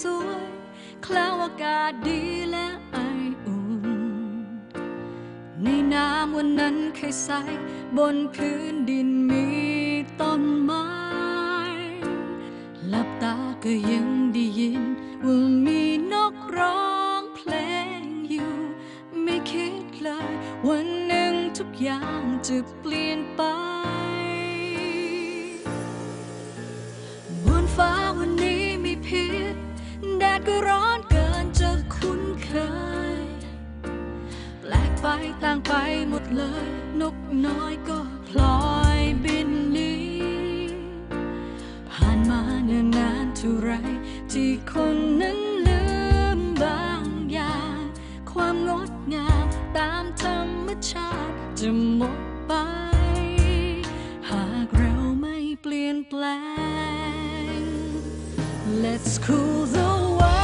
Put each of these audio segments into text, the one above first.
สวยๆคล้วอากาศดีและไออุ่น ในน้ำวันนั้นเคยใส บนพื้นดินมีต้นไม้ หลับตาก็ยังได้ยิน ว่ามีนกร้องเพลงอยู่ ไม่คิดเลย วันหนึ่งทุกอย่างจะเปลี่ยน ก็ร้อนเกินจะคุ้นเคย แปลกไปต่างไปหมดเลย นกน้อยก็พลอยบินหนีผ่านมาเนิ่นนานเท่าไรที่คนนั้นลืมบางอย่าง ความงดงามตามธรรมชาติจะหมดไป หากเราไม่เปลี่ยนแปลง Let's cool the world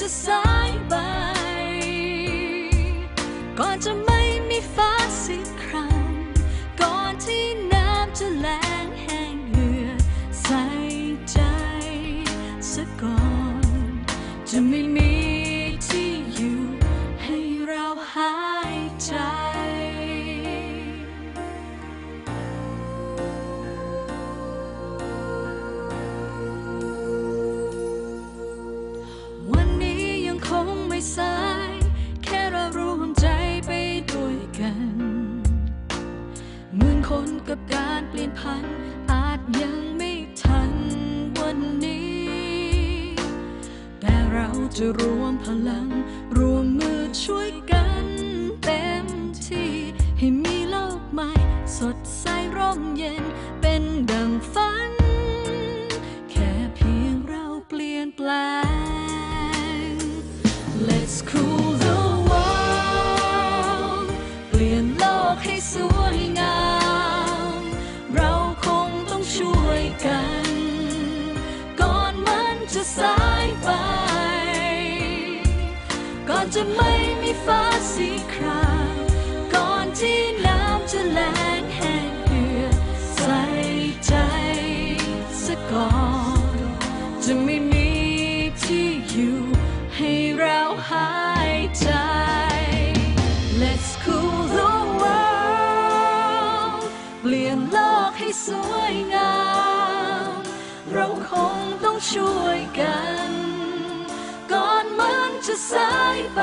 จะสายไป ก่อนจะไม่มีฟ้าสีครามก่อนที่น้ำจะแล้งแห้งเหือดใส่ใจซะก่อน จะไม่มีที่อยู่ให้เราหา นกับการเปลี่ยนพันธุ์อาจยังไม่ทันวันนี้ แต่เราจะรวมพลัง รวมมือช่วยกันเต็มที่ ให้มีโลกใหม่ สดใสร่มเย็น เป็นดังฝัน แค่เพียงเราเปลี่ยนแปลง จะสายไป ก่อนจะไม่มีฟ้าสีครามก่อนที่น้ำจะแล้งแห้งเหือดใส่ใจซะก่อน จะไม่มีที่อยู่ให้เราหายใจ Let's cool the world เปลี่ยนโลกให้สวย ช่วยกัน ก่อนมันจะสายไป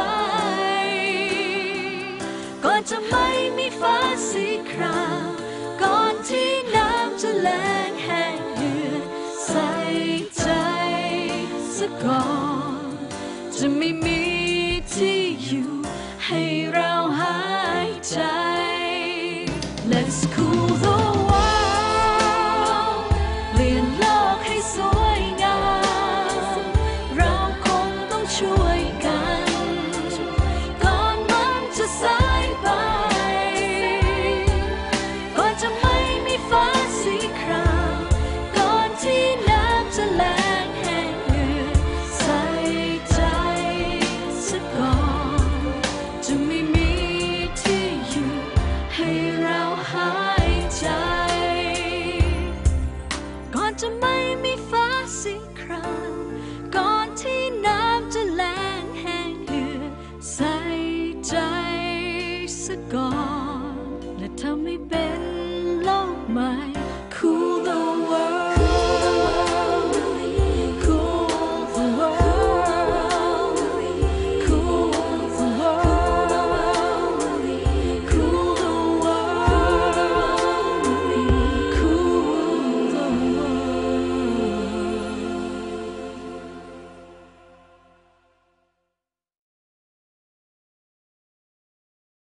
ก่อนจะไม่มีฟ้าสีครามก่อนที่น้ำจะแล้งแห้งเหือดใส่ใจซะก่อน จะไม่มีที่อยู่ให้เราหายใจ Let's cool the mind.